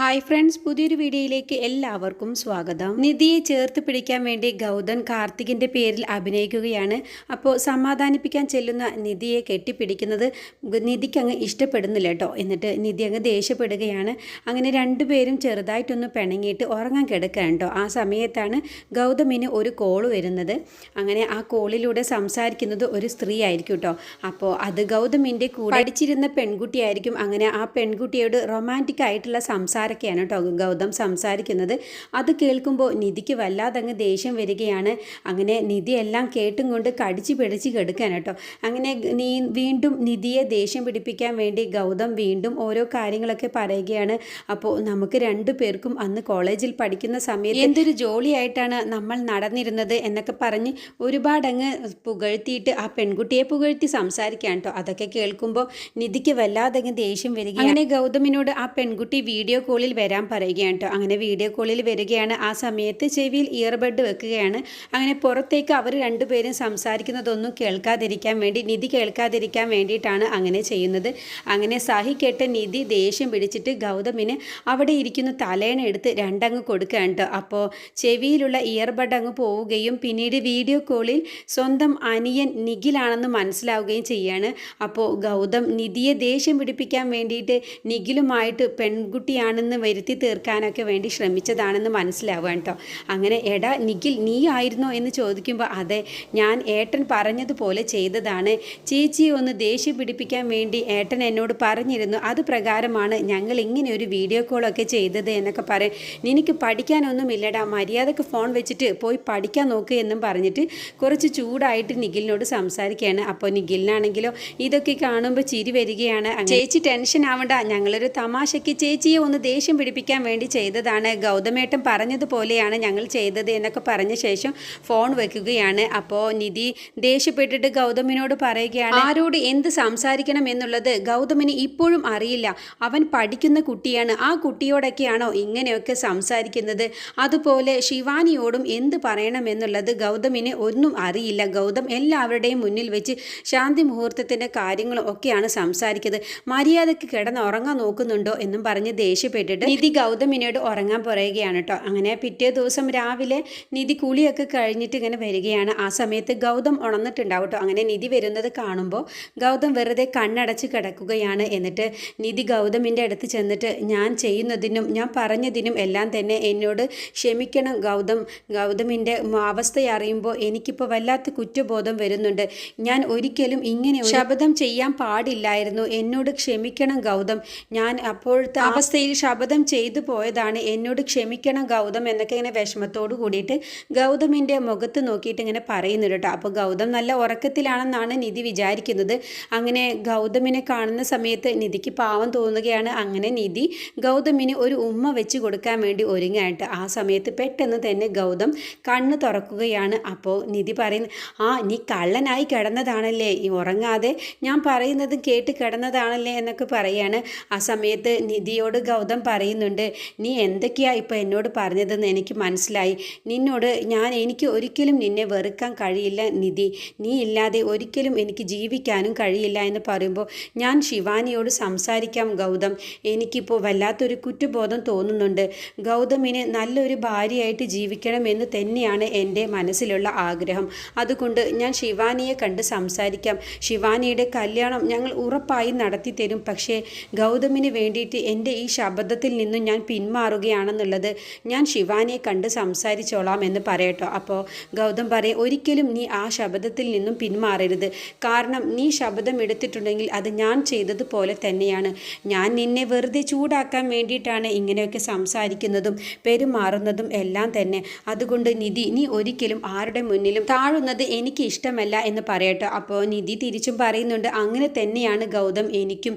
Hi friends പുതിയൊരു വീഡിയോയിലേക്ക് എല്ലാവർക്കും സ്വാഗതം. നിധിയെ ചേർത്ത് പിടിക്കാൻ വേണ്ടി ഗൗതൻ കാർത്തികിന്റെ പേരിൽ അഭിനയിക്കുകയാണ്. അപ്പോൾ സമാധാനിപ്പിക്കാൻ ചെല്ലുന്ന നിധിയെ കെട്ടിപ്പിടിക്കുന്നത് നിധിക്ക് അങ്ങ് ഇഷ്ടപ്പെടുന്നില്ല കേട്ടോ. എന്നിട്ട് നിധി അങ്ങ് ദേഷ്യപ്പെടുകയാണ്. അങ്ങനെ രണ്ടുപേരും ചെറുതായിട്ടൊന്ന് പിണങ്ങിയിട്ട് ഉറങ്ങാൻ കിടക്കുകയാണ് കേട്ടോ. ആ സമയത്താണ് ഗൗതമിന് ഒരു കോൾ വരുന്നത്. അങ്ങനെ ആ കോളിലൂടെ സംസാരിക്കുന്നത് ഒരു സ്ത്രീ ആയിരിക്കും കേട്ടോ. അപ്പോൾ അത് ഗൗതമിന്റെ കൂടെ അടിച്ചിരുന്ന പെൺകുട്ടിയായിരിക്കും. അങ്ങനെ ആ പെൺകുട്ടിയോട് റൊമാന്റിക് ആയിട്ടുള്ള സംസാരമൊക്കെയാണ് കേട്ടോ ഗൗതം സംസാരിക്കുന്നത്. അത് കേൾക്കുമ്പോൾ നിധിക്ക് വല്ലാതങ്ങ് ദേഷ്യം വരികയാണ്. അങ്ങനെ നിധി എല്ലാം കേട്ടും കൊണ്ട് കടിച്ചു പിടിച്ച് കെടുക്കാൻ കേട്ടോ. അങ്ങനെ നീ വീണ്ടും നിധിയെ ദേഷ്യം പിടിപ്പിക്കാൻ വേണ്ടി ഗൗതം വീണ്ടും ഓരോ കാര്യങ്ങളൊക്കെ പറയുകയാണ്. അപ്പോൾ നമുക്ക് രണ്ടു പേർക്കും അന്ന് കോളേജിൽ പഠിക്കുന്ന സമയത്ത് എന്തൊരു ജോളിയായിട്ടാണ് നമ്മൾ നടന്നിരുന്നത് എന്നൊക്കെ പറഞ്ഞ് ഒരുപാടങ്ങ് പുകഴ്ത്തിയിട്ട് ആ പെൺകുട്ടിയെ പുകഴ്ത്തി സംസാരിക്കാൻ കേട്ടോ. അതൊക്കെ കേൾക്കുമ്പോൾ നിധിക്ക് വല്ലാതെ ദേഷ്യം വരികയാണ്. അങ്ങനെ ഗൗതമിനോട് ആ പെൺകുട്ടി വീഡിയോ കോളിൽ വരാൻ പറയുകയാണ് കേട്ടോ അങ്ങനെ വീഡിയോ കോളിൽ വരികയാണ്. ആ സമയത്ത് ചെവിയിൽ ഇയർബഡ് വെക്കുകയാണ്. അങ്ങനെ പുറത്തേക്ക് അവർ രണ്ടുപേരും സംസാരിക്കുന്നതൊന്നും കേൾക്കാതിരിക്കാൻ വേണ്ടി നിധി കേൾക്കാതിരിക്കാൻ വേണ്ടിയിട്ടാണ് അങ്ങനെ ചെയ്യുന്നത്. അങ്ങനെ സാഹി കേട്ട നിധി ദേഷ്യം പിടിച്ചിട്ട് ഗൗതമിന് അവിടെ ഇരിക്കുന്ന തലേണ എടുത്ത് രണ്ടങ്ങ് കൊടുക്കുകയാണ് കേട്ടോ അപ്പോൾ ചെവിയിലുള്ള ഇയർബഡ് അങ്ങ് പോവുകയും പിന്നീട് വീഡിയോ കോളിൽ സ്വന്തം അനിയൻ നിഖിലാണെന്ന് മനസ്സിലാവുകയും ചെയ്യാണ്. അപ്പോൾ ഗൗതം നിധിയെ ദേഷ്യം പിടിപ്പിക്കാൻ വേണ്ടിയിട്ട് നിഖിലുമായിട്ട് പെൺകുട്ടിയാണെന്ന് വരുത്തി തീർക്കാനൊക്കെ വേണ്ടി ശ്രമിച്ചതാണെന്ന് മനസ്സിലാവുക കേട്ടോ. അങ്ങനെ എടാ നിഖിൽ നീ ആയിരുന്നോ എന്ന് ചോദിക്കുമ്പോൾ അതെ ഞാൻ ഏട്ടൻ പറഞ്ഞതുപോലെ ചെയ്തതാണ്. ചേച്ചിയെ ഒന്ന് ദേഷ്യം പിടിപ്പിക്കാൻ വേണ്ടി ഏട്ടൻ എന്നോട് പറഞ്ഞിരുന്നു. അത് പ്രകാരമാണ് ഞങ്ങൾ ഇങ്ങനെ ഒരു വീഡിയോ കോളൊക്കെ ചെയ്തത് എന്നൊക്കെ പറയും നിനക്ക് പഠിക്കാനൊന്നുമില്ലടാ. മര്യാദയ്ക്ക് ഫോൺ വെച്ചിട്ട് പോയി പഠിക്കാൻ നോക്ക് എന്നും പറഞ്ഞിട്ട് കുറച്ച് ചൂടായിട്ട് നിഖിലിനോട് സംസാരിക്കുകയാണ്. അപ്പോൾ നിഖിലിനാണെങ്കിലോ ഇതൊക്കെ കാണുമ്പോൾ ചിരി വരികയാണ്. ചേച്ചി ടെൻഷൻ ആവണ്ട. ഞങ്ങളൊരു തമാശയ്ക്ക് ചേച്ചിയെ ഒന്ന് ദേഷ്യം പിടിപ്പിക്കാൻ വേണ്ടി ചെയ്തതാണ്. ഗൗതമേട്ടൻ പറഞ്ഞതുപോലെയാണ് ഞങ്ങൾ ചെയ്തത് എന്നൊക്കെ പറഞ്ഞ ശേഷം ഫോൺ വെക്കുകയാണ്. അപ്പോൾ നിധി ദേഷ്യപ്പെട്ടിട്ട് ഗൗതമിനോട് പറയുകയാണ് ആരോട് എന്ത് സംസാരിക്കണം എന്നുള്ളത് ഗൗതമിന് ഇപ്പോഴും അറിയില്ല. അവൻ പഠിക്കുന്ന കുട്ടിയാണ്. ആ കുട്ടിയോടൊക്കെയാണോ ഇങ്ങനെയൊക്കെ സംസാരിക്കുന്നത്? അതുപോലെ ശിവാനിയോടും എന്ത് പറയണമെന്നുള്ളത് ഗൗതമിന് ഒന്നും അറിയില്ല. ഗൗതം എല്ലാവരുടെയും മുന്നിൽ വെച്ച് ശാന്തി മുഹൂർത്തത്തിന്റെ കാര്യങ്ങളും ഒക്കെയാണ് സംസാരിക്കുന്നത്. മര്യാദയ്ക്ക് കിടന്ന് ഉറങ്ങാൻ നോക്കുന്നുണ്ടോ എന്നും പറഞ്ഞ് ദേഷ്യപ്പെട്ടിട്ട് നിധി ഗൗതമിനോട് ഉറങ്ങാൻ പറയുകയാണ് കേട്ടോ. അങ്ങനെ പിറ്റേ ദിവസം രാവിലെ നിധി കുളിയൊക്കെ കഴിഞ്ഞിട്ട് ഇങ്ങനെ വരികയാണ്. ആ സമയത്ത് ഗൗതം ഉണർന്നിട്ടുണ്ടാവും കേട്ടോ. അങ്ങനെ നിധി വരുന്നത് കാണുമ്പോൾ ഗൗതം വെറുതെ കണ്ണടച്ച് കിടക്കുകയാണ്. എന്നിട്ട് നിധി ഗൗതമിന്റെ അടുത്ത് ചെന്നിട്ട് ഞാൻ ചെയ്യുന്നതിനും ഞാൻ പറഞ്ഞതിനും എല്ലാം തന്നെ എന്നോട് ക്ഷമിക്കണം ഗൗതം. ഗൗതമിന്റെ അവസ്ഥ അറിയുമ്പോൾ എനിക്കിപ്പോൾ വല്ലാത്ത കുറ്റബോധം വരുന്നുണ്ട്. ഞാൻ ഒരിക്കലും ഇങ്ങനെ ശബ്ദം ചെയ്യാൻ പാടില്ലായിരുന്നു. എന്നോട് ക്ഷമിക്കണം ഗൗതം. ഞാൻ അപ്പോഴത്തെ അവസ്ഥയിൽ ശബ്ദം ചെയ്തു പോയതാണ്. എന്നോട് ക്ഷമിക്കണം ഗൗതം എന്നൊക്കെ ഇങ്ങനെ വിഷമത്തോട് കൂടിയിട്ട് ഗൗതമിന്റെ മുഖത്ത് നോക്കിയിട്ട് ഇങ്ങനെ പറയുന്നുണ്ട് കേട്ടോ. അപ്പോൾ ഗൗതം നല്ല ഉറക്കത്തിലാണെന്നാണ് നിധി വിചാരിക്കുന്നത്. അങ്ങനെ ഗൗതമിനെ കാണുന്ന സമയത്ത് നിധിക്ക് പാവം തോന്നുകയാണ്. അങ്ങനെ നിധി ഗൗതമിന് ഒരു ഉമ്മ വെച്ച് കൊടുക്കാൻ വേണ്ടി ഒരുങ്ങായിട്ട് ആ സമയത്ത് പെട്ടെന്ന് തന്നെ ഗൗതം കണ്ണ് തുറക്കുകയാണ്. അപ്പോൾ നിധി പറയുന്നു ആ നീ കള്ളനായി കിടന്നതാണല്ലേ? ഈ ഉറങ്ങാതെ ഞാൻ പറയുന്നത് കേട്ട് കിടന്നതാണല്ലേ? എന്നൊക്കെ പറയാണ്. ആ സമയത്ത് നിധിയോട് ഗൗതം പറയുന്നുണ്ട് നീ എന്തൊക്കെയാ ഇപ്പോൾ എന്നോട് പറഞ്ഞതെന്ന് എനിക്ക് മനസ്സിലായി. നിന്നോട് ഞാൻ എനിക്ക് ഒരിക്കലും നിന്നെ വെറുക്കാൻ കഴിയില്ല നിധി. നീ ഇല്ലാതെ ഒരിക്കലും എനിക്ക് ജീവിക്കാനും കഴിയില്ല എന്ന് പറയുമ്പോൾ ഞാൻ ശിവാനിയോട് സംസാരിക്കാം ഗൗതം. എനിക്കിപ്പോൾ വല്ലാത്തൊരു കുറ്റബോധം തോന്നുന്നുണ്ട്. ഗൗതമിന് നല്ലൊരു ഭാര്യയായിട്ട് ജീവിക്കണം എന്ന് തന്നെയാണ് എന്റെ മനസ്സിലുള്ള ആഗ്രഹം. അതുകൊണ്ട് ഞാൻ ശിവാനിയെ കണ്ട് സംസാരിക്കാം. ശിവാനിയുടെ കല്യാണം ഞങ്ങൾ ഉറപ്പായി നടത്തി തരും പക്ഷേ ഗൗതമിന് വേണ്ടിയിട്ട് എന്റെ ഈ ശബ്ദത്തിൽ നിന്നും ഞാൻ പിന്മാറുകയാണെന്നുള്ളത് ഞാൻ ശിവാനിയെ കണ്ട് സംസാരിച്ചോളാം എന്ന് പറയട്ടോ. അപ്പോൾ ഗൗതം പറയും ഒരിക്കലും നീ ആ ശബ്ദത്തിൽ നിന്നും പിന്മാറരുത്. കാരണം നീ ശബ്ദം എടുത്തിട്ടുണ്ടെങ്കിൽ അത് ഞാൻ ചെയ്തതുപോലെ തന്നെയാണ്. ഞാൻ നിന്നെ വെറുതെ ചൂടാക്കാൻ വേണ്ടിയിട്ടാണ് ഇങ്ങനെയൊക്കെ സംസാരിക്കുന്നതും പെരുമാറുന്നതും എല്ലാം തന്നെ. അതുകൊണ്ട് നിധി നീ ഒരിക്കലും ആരുടെ മുന്നിലും താഴുന്നത് എനിക്ക് ഇഷ്ടമല്ല എന്ന് പറയട്ടോ. അപ്പോൾ നിധി തിരിച്ചും പറയുന്നുണ്ട് അങ്ങനെ തന്നെയാണ് ഗൗതം എനിക്കും.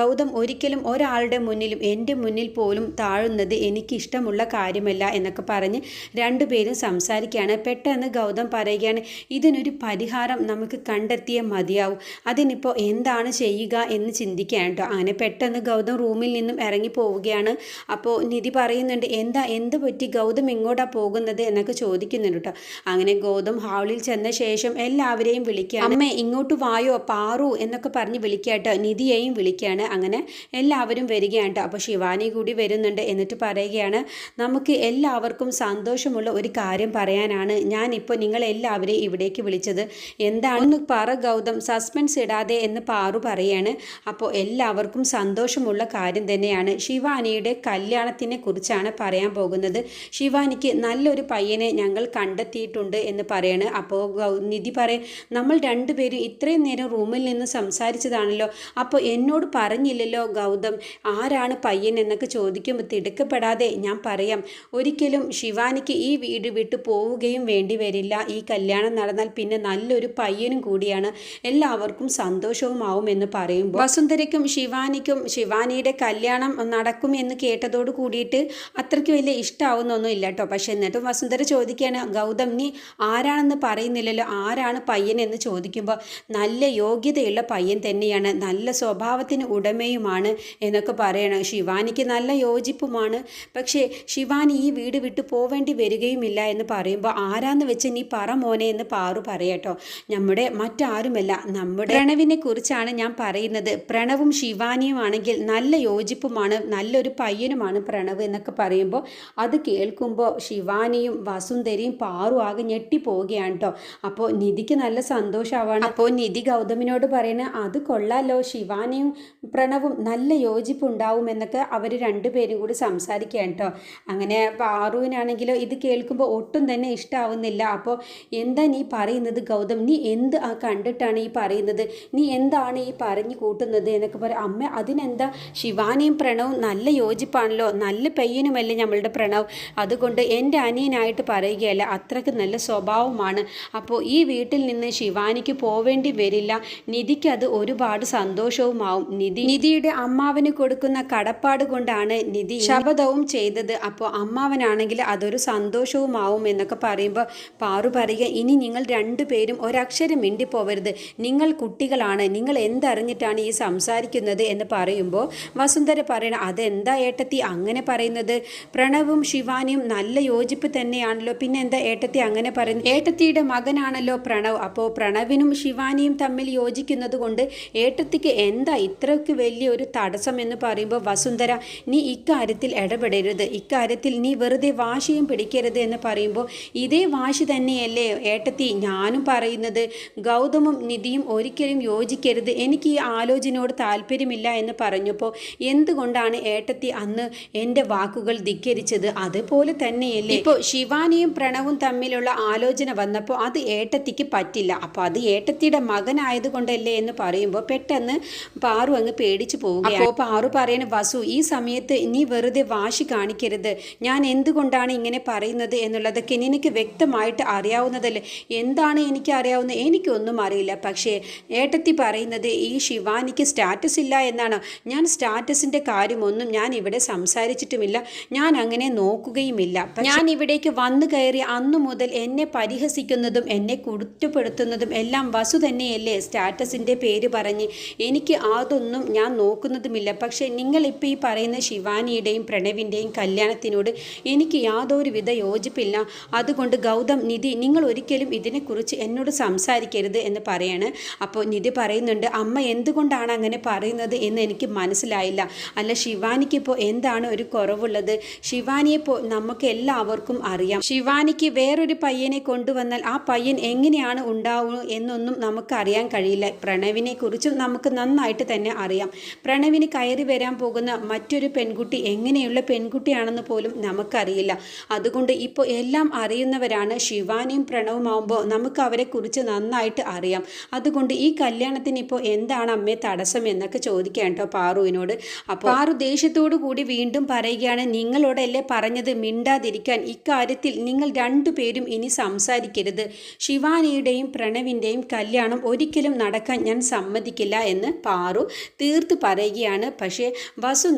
ഗൗതം ഒരിക്കലും ഒരാളുടെ മുന്നിലും എന്റെ മുന്നിൽ പോലും താഴുന്നത് എനിക്ക് ഇഷ്ടമുള്ള കാര്യമല്ല എന്നൊക്കെ പറഞ്ഞ് രണ്ടുപേരും സംസാരിക്കുകയാണ്. പെട്ടെന്ന് ഗൗതം പറയുകയാണ് ഇതിനൊരു പരിഹാരം നമുക്ക് കണ്ടെത്തിയേ മതിയാവും. അതിനിപ്പോൾ എന്താണ് ചെയ്യുക എന്ന് ചിന്തിക്കുകയാണ് കേട്ടോ. അങ്ങനെ പെട്ടെന്ന് ഗൗതം റൂമിൽ നിന്നും ഇറങ്ങി പോവുകയാണ്. അപ്പോൾ നിധി പറയുന്നുണ്ട് എന്താ എന്ത് പറ്റി? ഗൗതം എങ്ങോട്ടാണ് പോകുന്നത്? എന്നൊക്കെ ചോദിക്കുന്നുണ്ട് കേട്ടോ. അങ്ങനെ ഗൗതം ഹാളിൽ ചെന്ന ശേഷം എല്ലാവരെയും വിളിക്കുകയാണ് അമ്മേ ഇങ്ങോട്ട് വായോ? പാറു? എന്നൊക്കെ പറഞ്ഞ് വിളിക്കാട്ടോ നിധിയെയും വിളിക്കുകയാണ്. അങ്ങനെ എല്ലാവരും വരികയാണ് കേട്ടോ. അപ്പോൾ ശിവ ശിവാനി കൂടി വരുന്നുണ്ട് എന്നിട്ട് പറയുകയാണ് നമുക്ക് എല്ലാവർക്കും സന്തോഷമുള്ള ഒരു കാര്യം പറയാനാണ് ഞാനിപ്പോൾ നിങ്ങളെല്ലാവരെയും ഇവിടേക്ക് വിളിച്ചത്. എന്താണെന്ന് പറ ഗൗതം സസ്പെൻസ് ഇടാതെ എന്ന് പാറു പറയാണ്. അപ്പോൾ എല്ലാവർക്കും സന്തോഷമുള്ള കാര്യം തന്നെയാണ്. ശിവാനിയുടെ കല്യാണത്തിനെ കുറിച്ചാണ് പറയാൻ പോകുന്നത്. ശിവാനിക്ക് നല്ലൊരു പയ്യനെ ഞങ്ങൾ കണ്ടെത്തിയിട്ടുണ്ട് എന്ന് പറയാണ്. അപ്പോൾ നിധി പറയും നമ്മൾ രണ്ടുപേരും ഇത്രയും നേരം റൂമിൽ നിന്ന് സംസാരിച്ചതാണല്ലോ. അപ്പോൾ എന്നോട് പറഞ്ഞില്ലല്ലോ ഗൗതം. ആരാണ് പയ്യൻ എന്നൊക്കെ ചോദിക്കുമ്പോൾ തിടുക്കപ്പെടാതെ ഞാൻ പറയാം ഒരിക്കലും ശിവാനിക്ക് ഈ വീട് വിട്ടു പോവുകയും വേണ്ടി വരില്ല. ഈ കല്യാണം നടന്നാൽ പിന്നെ നല്ലൊരു പയ്യനും കൂടിയാണ്. എല്ലാവർക്കും സന്തോഷവുമാവും എന്ന് പറയുമ്പോൾ വസുന്ധരയ്ക്കും ശിവാനിക്കും ശിവാനിയുടെ കല്യാണം നടക്കും എന്ന് കേട്ടതോട് കൂടിയിട്ട് അത്രയ്ക്ക് വലിയ ഇഷ്ടമാവുന്നൊന്നും ഇല്ല കേട്ടോ പക്ഷെ എന്നിട്ടും വസുന്ധര ചോദിക്കുകയാണ് ഗൗതം നീ ആരാണെന്ന് പറയുന്നില്ലല്ലോ? ആരാണ് പയ്യൻ? എന്ന് ചോദിക്കുമ്പോൾ നല്ല യോഗ്യതയുള്ള പയ്യൻ തന്നെയാണ്. നല്ല സ്വഭാവത്തിന് ഉടമയുമാണ് എന്നൊക്കെ പറയണം ശിവാനിക്ക് നല്ല യോജിപ്പുമാണ്. പക്ഷേ ശിവാനി ഈ വീട് വിട്ടു പോവേണ്ടി വരികയുമില്ല എന്ന് പറയുമ്പോൾ ആരാന്ന് വെച്ച് നീ പറ മോനെ എന്ന് പാറു പറയട്ടോ നമ്മുടെ മറ്റാരുമല്ല നമ്മുടെ പ്രണവിനെ കുറിച്ചാണ് ഞാൻ പറയുന്നത്. പ്രണവും ശിവാനിയുമാണെങ്കിൽ നല്ല യോജിപ്പുമാണ് നല്ലൊരു പയ്യനുമാണ് പ്രണവ് എന്നൊക്കെ പറയുമ്പോൾ അത് കേൾക്കുമ്പോൾ ശിവാനിയും വസുന്ധരയും പാറു ആകെ ഞെട്ടിപ്പോവുകയാണ് കേട്ടോ. അപ്പോൾ നിധിക്ക് നല്ല സന്തോഷമാവാണ് അപ്പോൾ നിധി ഗൗതമിനോട് പറയുന്നത് അത് കൊള്ളാലോ ശിവാനിയും പ്രണവും നല്ല യോജിപ്പുണ്ടാവും എന്നൊക്കെ അവർ രണ്ടുപേരും കൂടി സംസാരിക്കുകയാണ് കേട്ടോ അങ്ങനെ പാറുവിനാണെങ്കിലോ ഇത് കേൾക്കുമ്പോൾ ഒട്ടും തന്നെ ഇഷ്ടമാവുന്നില്ല അപ്പോൾ എന്താ നീ പറയുന്നത് ഗൗതം? നീ എന്ത് കണ്ടിട്ടാണ് ഈ പറയുന്നത്? നീ എന്താണ് ഈ പറഞ്ഞു കൂട്ടുന്നത് എന്നൊക്കെ പറയാം അമ്മ അതിനെന്താ? ശിവാനിയും പ്രണവും നല്ല യോജിപ്പാണല്ലോ. നല്ല പയ്യനുമല്ലേ നമ്മളുടെ പ്രണവ്. അതുകൊണ്ട് എന്റെ അനിയനായിട്ട് പറയുകയല്ല. അത്രയ്ക്ക് നല്ല സ്വഭാവമാണ്. അപ്പോൾ ഈ വീട്ടിൽ നിന്ന് ശിവാനിക്ക് പോവേണ്ടി വരില്ല. നിധിക്ക് അത് ഒരുപാട് സന്തോഷവുമാവും. നിധി നിധിയുടെ അമ്മാവന് കൊടുക്കുന്ന കടപ്പാട് കൊണ്ടാണ് നിധി ശപഥവും ചെയ്തത്. അപ്പോൾ അമ്മാവനാണെങ്കിൽ അതൊരു സന്തോഷവുമാവും എന്നൊക്കെ പറയുമ്പോൾ പാറു പറയുക ഇനി നിങ്ങൾ രണ്ടുപേരും ഒരക്ഷരം മിണ്ടിപ്പോവരുത്. നിങ്ങൾ കുട്ടികളാണ്. നിങ്ങൾ എന്തറിഞ്ഞിട്ടാണ് ഈ സംസാരിക്കുന്നത്? എന്ന് പറയുമ്പോൾ വസുന്ധര പറയണം അതെന്താ ഏട്ടത്തി അങ്ങനെ പറയുന്നത്? പ്രണവും ശിവാനിയും നല്ല യോജിപ്പ് തന്നെയാണല്ലോ. പിന്നെ എന്താ ഏട്ടത്തി അങ്ങനെ പറയുന്നത്? ഏട്ടത്തിയുടെ മകനാണല്ലോ പ്രണവ്. അപ്പോൾ പ്രണവിനും ശിവാനിയും തമ്മിൽ യോജിക്കുന്നത് കൊണ്ട് ഏട്ടത്തിക്ക് എന്താ ഇത്രയ്ക്ക് വലിയൊരു തടസ്സം? എന്ന് പറയുമ്പോൾ വസുന്ധര നീ ഇക്കാര്യത്തിൽ ഇടപെടരുത്. ഇക്കാര്യത്തിൽ നീ വെറുതെ വാശിയും പിടിക്കരുത് എന്ന് പറയുമ്പോൾ ഇതേ വാശി തന്നെയല്ലേ ഏട്ടത്തി ഞാനും പറയുന്നത്. ഗൗതമും നിധിയും ഒരിക്കലും യോജിക്കരുത്. എനിക്ക് ഈ ആലോചനയോട് താല്പര്യമില്ല എന്ന് പറഞ്ഞപ്പോൾ എന്തുകൊണ്ടാണ് ഏട്ടത്തി അന്ന് എന്റെ വാക്കുകൾ ധിക്കരിച്ചത്? അതുപോലെ തന്നെയല്ലേ. ഇപ്പോൾ ശിവാനിയും പ്രണവും തമ്മിലുള്ള ആലോചന വന്നപ്പോൾ അത് ഏട്ടത്തിക്ക് പറ്റില്ല. അപ്പോൾ അത് ഏട്ടത്തിയുടെ മകനായതുകൊണ്ടല്ലേ എന്ന് പറയുമ്പോൾ പെട്ടെന്ന് പാറു അങ്ങ് പേടിച്ചു പോവുകയാണ്. അപ്പോൾ പാറു പറയുന്ന വസു ഈ സമയത്ത് നീ വെറുതെ വാശി കാണിക്കരുത്. ഞാൻ എന്തുകൊണ്ടാണ് ഇങ്ങനെ പറയുന്നത് എന്നുള്ളതൊക്കെ നിനക്ക് വ്യക്തമായിട്ട് അറിയാവുന്നതല്ലേ? എന്താണ് എനിക്ക് അറിയാവുന്നത്? എനിക്കൊന്നും അറിയില്ല. പക്ഷേ ഏട്ടത്തി പറയുന്നത് ഈ ശിവാനിക്ക് സ്റ്റാറ്റസ് ഇല്ല എന്നാണ്. ഞാൻ സ്റ്റാറ്റസിന്റെ കാര്യമൊന്നും ഞാൻ ഇവിടെ സംസാരിച്ചിട്ടുമില്ല. ഞാൻ അങ്ങനെ നോക്കുകയുമില്ല. ഞാൻ ഇവിടേക്ക് വന്നു കയറി അന്നു മുതൽ എന്നെ പരിഹസിക്കുന്നതും എന്നെ കുറ്റപ്പെടുത്തുന്നതും എല്ലാം വസു തന്നെയല്ലേ സ്റ്റാറ്റസിന്റെ പേര് പറഞ്ഞ്. എനിക്ക് അതൊന്നും ഞാൻ നോക്കുന്നതുമില്ല. പക്ഷേ നിങ്ങളിപ്പോൾ ഈ പറയുന്ന ശിവാനിയുടെയും പ്രണവിന്റെയും കല്യാണത്തിനോട് എനിക്ക് യാതൊരുവിധ യോജിപ്പില്ല. അതുകൊണ്ട് ഗൗതം നിധി നിങ്ങൾ ഒരിക്കലും ഇതിനെക്കുറിച്ച് എന്നോട് സംസാരിക്കരുത് എന്ന് പറയാണ്. അപ്പോൾ നിധി പറയുന്നുണ്ട് അമ്മ എന്തുകൊണ്ടാണ് അങ്ങനെ പറയുന്നത് എന്ന് എനിക്ക് മനസ്സിലായില്ല. അല്ല ശിവാനിക്ക് ഇപ്പോൾ എന്താണ് ഒരു കുറവുള്ളത്? ശിവാനിയെ പോ നമുക്ക് എല്ലാവർക്കും അറിയാം. ശിവാനിക്ക് വേറൊരു പയ്യനെ കൊണ്ടുവന്നാൽ ആ പയ്യൻ എങ്ങനെയാണ് ഉണ്ടാവുക എന്നൊന്നും നമുക്ക് അറിയാൻ കഴിയില്ല. പ്രണവിനെ കുറിച്ചും നമുക്ക് നന്നായിട്ട് തന്നെ അറിയാം. പ്രണവിന് കയറി വരാൻ പോകുന്ന മറ്റൊരു പെൺകുട്ടി എങ്ങനെയുള്ള പെൺകുട്ടിയാണെന്ന് പോലും നമുക്കറിയില്ല. അതുകൊണ്ട് ഇപ്പോൾ എല്ലാം അറിയുന്നവരാണ് ശിവാനിയും പ്രണവുമാവുമ്പോൾ നമുക്ക് അവരെ കുറിച്ച് നന്നായിട്ട് അറിയാം. അതുകൊണ്ട് ഈ കല്യാണത്തിന് ഇപ്പോൾ എന്താണ് അമ്മയെ തടസ്സം എന്നൊക്കെ ചോദിക്കാൻ കേട്ടോ പാറുവിനോട്. അപ്പോൾ പാറു ദേഷ്യത്തോടു കൂടി വീണ്ടും പറയുകയാണ് നിങ്ങളോടല്ലേ പറഞ്ഞത്? മിണ്ടാതിരിക്കാൻ. ഇക്കാര്യത്തിൽ നിങ്ങൾ രണ്ടുപേരും ഇനി സംസാരിക്കരുത്. ശിവാനിയുടെയും പ്രണവിന്റെയും കല്യാണം ഒരിക്കലും നടക്കാൻ ഞാൻ സമ്മതിക്കില്ല എന്ന് പാറു തീർത്ത് പറയുകയാണ്. പക്ഷേ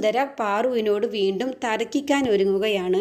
വസുന്ധര പാറുവിനോട് വീണ്ടും തർക്കിക്കാൻ ഒരുങ്ങുകയാണ്